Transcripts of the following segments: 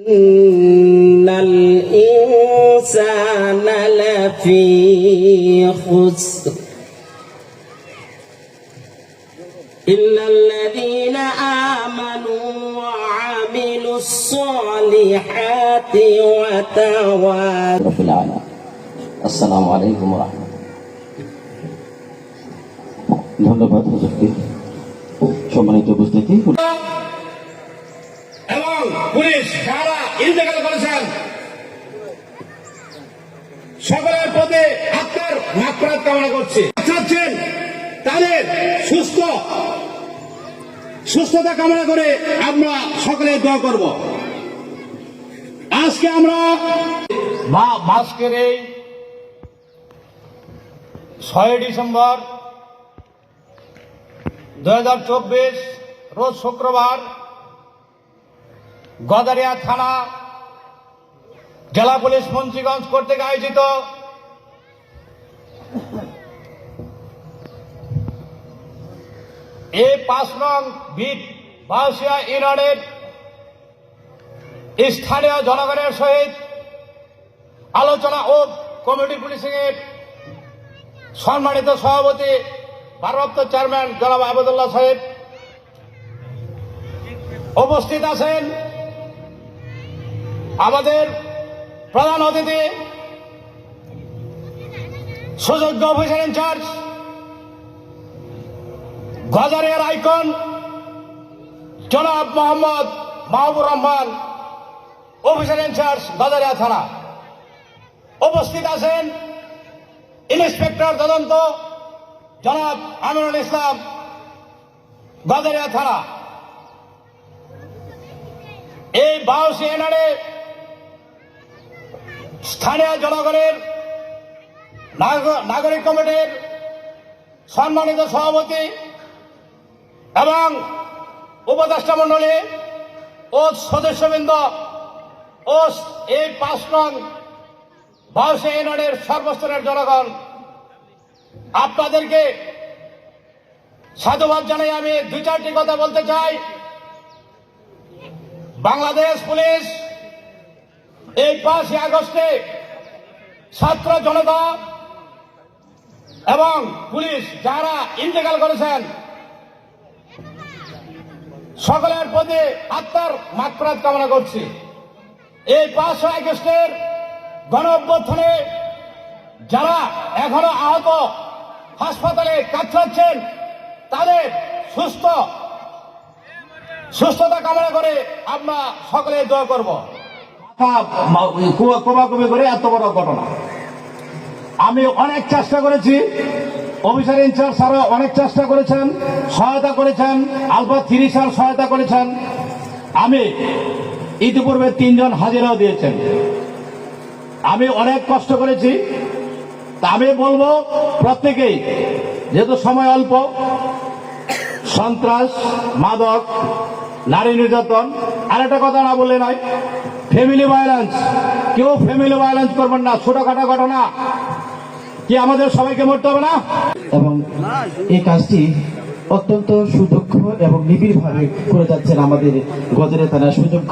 إن الإنسان لفي خسر إلا الذين آمنوا وعملوا الصالحات وتواصوا رب العالمين আসসালামু আলাইকুম রহমতুল্লাহ ধন্যবাদ হুজুরকে সম্মানিত উপস্থিতি এবং পুলিশ যারা ইন্তেকাল করেছেন সকলের পদে আত্মার মাত্রাত কামনা করছে। চাচ্ছেন তাদের সুস্থ, সুস্থতা কামনা করে আমরা সকলে দোয়া করব। আজকে আমরা মা, আজকের এই ছয় ডিসেম্বর দু হাজার চব্বিশ, রোজ শুক্রবার গদারিয়া থানা জেলা পুলিশ মুন্সিগঞ্জ কর্তৃক আয়োজিত এই পাঁচ নং বিট বাউসিয়া ইউনিয়নের স্থানীয় জনগণের সহিত আলোচনা ও কমিটি পুলিশিং এর সম্মানিত সভাপতি, ভারপ্রাপ্ত চেয়ারম্যান জনাব আবদুল্লাহ সাহেব উপস্থিত আছেন। আমাদের প্রধান অতিথি, সুযোগ্য অফিসার ইনচার্জ গজারিয়ার আইকন জনাব মোহাম্মদ মাহবুর রহমান, অফিসার ইনচার্জ গজারিয়া থানা। উপস্থিত আছেন ইন্সপেক্টর তদন্ত, জনাব আমিরুল ইসলাম, গজারিয়া থানা। এই বাউসি এনারে স্থানীয় জনগণের নাগরিক কমিটির সম্মানিত সভাপতি এবং উপদেষ্টা মণ্ডলী ও সদস্যবৃন্দ ও এই পাঁচ নং বাউসি ইউনিয়নের সর্বস্তরের জনগণ, আপনাদেরকে সাধুবাদ জানাই আমি দুই চারটি কথা বলতে চাই। বাংলাদেশ পুলিশ এই পাঁচই আগস্টে ছাত্র জনতা এবং পুলিশ যারা ইন্তেকাল করেছেন, সকলের প্রতি আত্মার মাত্রাত কামনা করছি। এই পাঁচশো আগস্টের গণ অভ্যর্থনে যারা এখনও আহত হাসপাতালে কাতরাচ্ছেন, তাদের সুস্থ সুস্থতা কামনা করে আমরা সকলে দোয়া করব। কোমাকুমি করে এত বড় ঘটনা। আমি অনেক চেষ্টা করেছি, অফিসার ইনচার্জ স্যারও অনেক চেষ্টা করেছেন, সহায়তা করেছেন, আলফা থ্রি স্যার সহায়তা করেছেন। আমি ইতিপূর্বে তিনজন হাজিরাও দিয়েছেন। আমি অনেক কষ্ট করেছি। আমি বলব প্রত্যেকেই, যেহেতু সময় অল্প, সন্ত্রাস, মাদক, নারী নির্যাতন, আর একটা কথা না বললে নয় ফ্যামিলি ভায়োলেন্স কেউ ফ্যামিলি ভায়োলেন্স করবেন না, ছোটখাটো ঘটনা। কি আমাদের সবাইকে মরতে হবে না? এবং এই কাজটি অত্যন্ত সুদক্ষ এবং নিবিড়ভাবে করে যাচ্ছেন আমাদের গজরে থানার সুদক্ষ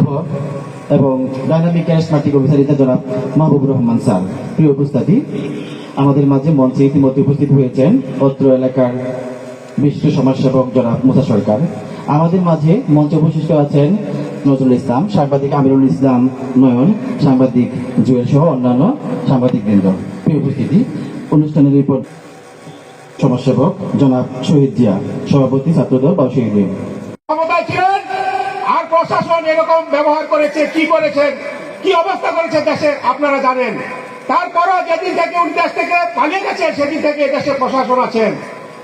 এবং ডাইনামিক ক্যারিসমাটিক অফিসারিতা জনাব মাহবুব রহমান স্যার। প্রিয় উপস্থিতি, আমাদের মাঝে মঞ্চে ইতিমধ্যে উপস্থিত হয়েছেন অত্র এলাকার বিশিষ্ট সমাজসেবক জনাব মুসা সরকার। আমাদের মাঝে মঞ্চে উপস্থিত আছেন নজরুল ইসলাম, সাংবাদিক আমিরুল ইসলাম নয়ন, সাংবাদিক জুয়েল সহ অন্যান্য সাংবাদিক বৃন্দ প্রিয় উপস্থিতি, অনুষ্ঠানের রিপোর্ট। সমাজসেবক জনাব শহীদ জিয়া, সভাপতি ছাত্রদল বা শহীদ আর প্রশাসন এরকম ব্যবহার করেছে, কি করেছেন, কি অবস্থা করেছে দেশের, আপনারা জানেন। তারপরও যেদিন থেকে উনি দেশ থেকে পালিয়ে গেছে, সেদিন থেকে দেশে প্রশাসন আছেন।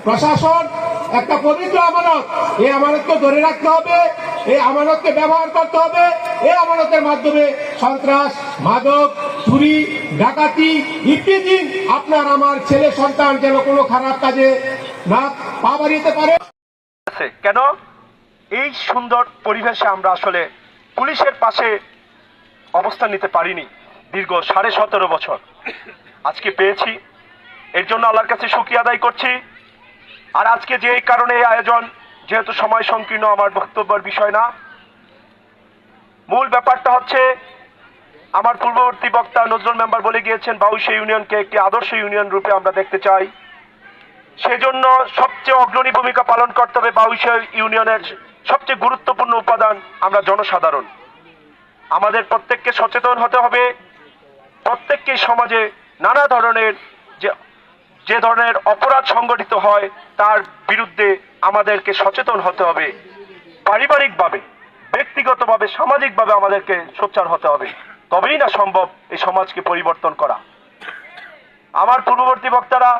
প্রশাসন একটা পবিত্র আমানত এই আমানতকে ধরে রাখতে হবে এই আমানতকে ব্যবহার করতে হবে। এই আমানতের মাধ্যমে সন্ত্রাস, মাদক, চুরি, ডাকাতি ইত্যাদি আপনার আমার ছেলে, সন্তান যেন কোনো খারাপ কাজে না পা বাড়িতে পারে। কেন? এই সুন্দর পরিবেশে আমরা আসলে পুলিশের পাশে অবস্থান নিতে পারিনি দীর্ঘ সাড়ে সতেরো বছর। আজকে পেয়েছি। এর জন্য আল্লাহর কাছে সুখী আদায় করছি। আর আজকে যে কারণে এই আয়োজন যেহেতু সময় সংকীর্ণ, আমার বক্তব্যের বিষয় না। মূল ব্যাপারটা হচ্ছে, আমার পূর্ববর্তী বক্তা নজরুল মেম্বার বলে গিয়েছেন বাউশে ইউনিয়নকে একটি আদর্শ ইউনিয়ন রূপে আমরা দেখতে চাই। সেজন্য সবচেয়ে অগ্রণী ভূমিকা পালন করতে হবে বাউশে ইউনিয়নের সবচেয়ে গুরুত্বপূর্ণ উপাদান, আমরা জনসাধারণ। আমাদের প্রত্যেককে সচেতন হতে হবে। প্রত্যেককে সমাজে নানা ধরনের যে যে ধরনের অপরাধ সংগঠিত হয়, তার বিরুদ্ধে আমাদেরকে সচেতন হতে হবে। পারিবারিকভাবে, ব্যক্তিগতভাবে, সামাজিকভাবে আমাদেরকে সোচ্চার হতে হবে। তবেই না সম্ভব এই সমাজকে পরিবর্তন করা। আমার পূর্ববর্তী বক্তারা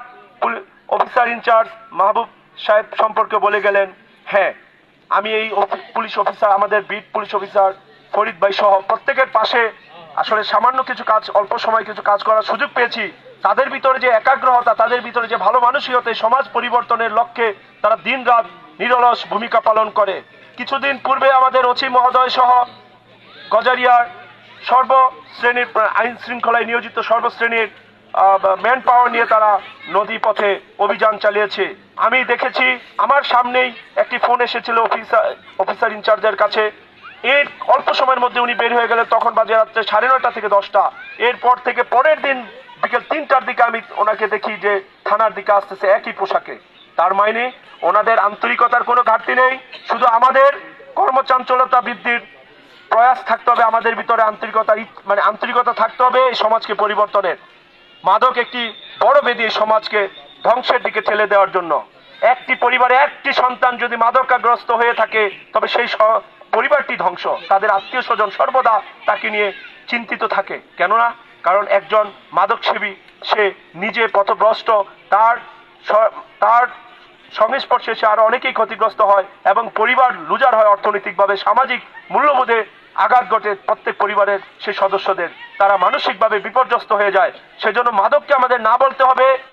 অফিসার ইনচার্জ মাহবুব সাহেব সম্পর্কে বলে গেলেন হ্যাঁ আমি এই পুলিশ অফিসার, আমাদের বিট পুলিশ অফিসার ফরিদ ভাই সহ প্রত্যেকের পাশে আসলে সামান্য কিছু কাজ, অল্প সময় কিছু কাজ করার সুযোগ পেয়েছি। তাদের ভিতরে যে একাগ্রহতা, তাদের ভিতরে যে ভালো মানসিকতা সমাজ পরিবর্তনের লক্ষ্যে তারা দিন রাত নিরলস ভূমিকা পালন করে। কিছুদিন পূর্বে আমাদের ওসি মহোদয় সহ গজারিয়ার সর্বশ্রেণীর আইন শৃঙ্খলায় নিয়োজিত সর্বশ্রেণীর ম্যান পাওয়ার নিয়ে তারা নদী পথে অভিযান চালিয়েছে। আমি দেখেছি, আমার সামনেই একটি ফোন এসেছিল অফিসার অফিসার ইনচার্জের কাছে। এর অল্প সময়ের মধ্যে উনি বের হয়ে গেলেন, তখন বাজে রাত্রে সাড়ে নয়টা থেকে দশটা। এরপর থেকে পরের দিন বিকেল তিনটার দিকে আমি ওনাকে দেখি যে থানার দিকে আসতেছে একই পোশাকে। তার মানে ওনাদের আন্তরিকতার কোনো ঘাটতি নেই, শুধু আমাদের কর্মচাঞ্চলতা বৃদ্ধির প্রয়াস থাকতে হবে, আমাদের ভিতরে আন্তরিকতা মানে আন্তরিকতা থাকতে হবে এই সমাজকে পরিবর্তনের। মাদক একটি বড় বেদি সমাজকে ধ্বংসের দিকে ঠেলে দেওয়ার জন্য। একটি পরিবারে একটি সন্তান যদি মাদকাগ্রস্ত হয়ে থাকে, তবে সেই পরিবারটি ধ্বংস। তাদের আত্মীয় স্বজন সর্বদা তাকে নিয়ে চিন্তিত থাকে। কেননা, কারণ একজন মাদকসেবী, সে নিজে পথভ্রষ্ট, তার তার সংস্পর্শে সে আরও অনেকেই ক্ষতিগ্রস্ত হয় এবং পরিবার লুজার হয় অর্থনৈতিকভাবে, সামাজিক মূল্যবোধে আঘাত ঘটে প্রত্যেক পরিবারের সেই সদস্যদের। তারা মানসিকভাবে বিপর্যস্ত হয়ে যায়। সেজন্য মাদককে আমাদের না বলতে হবে।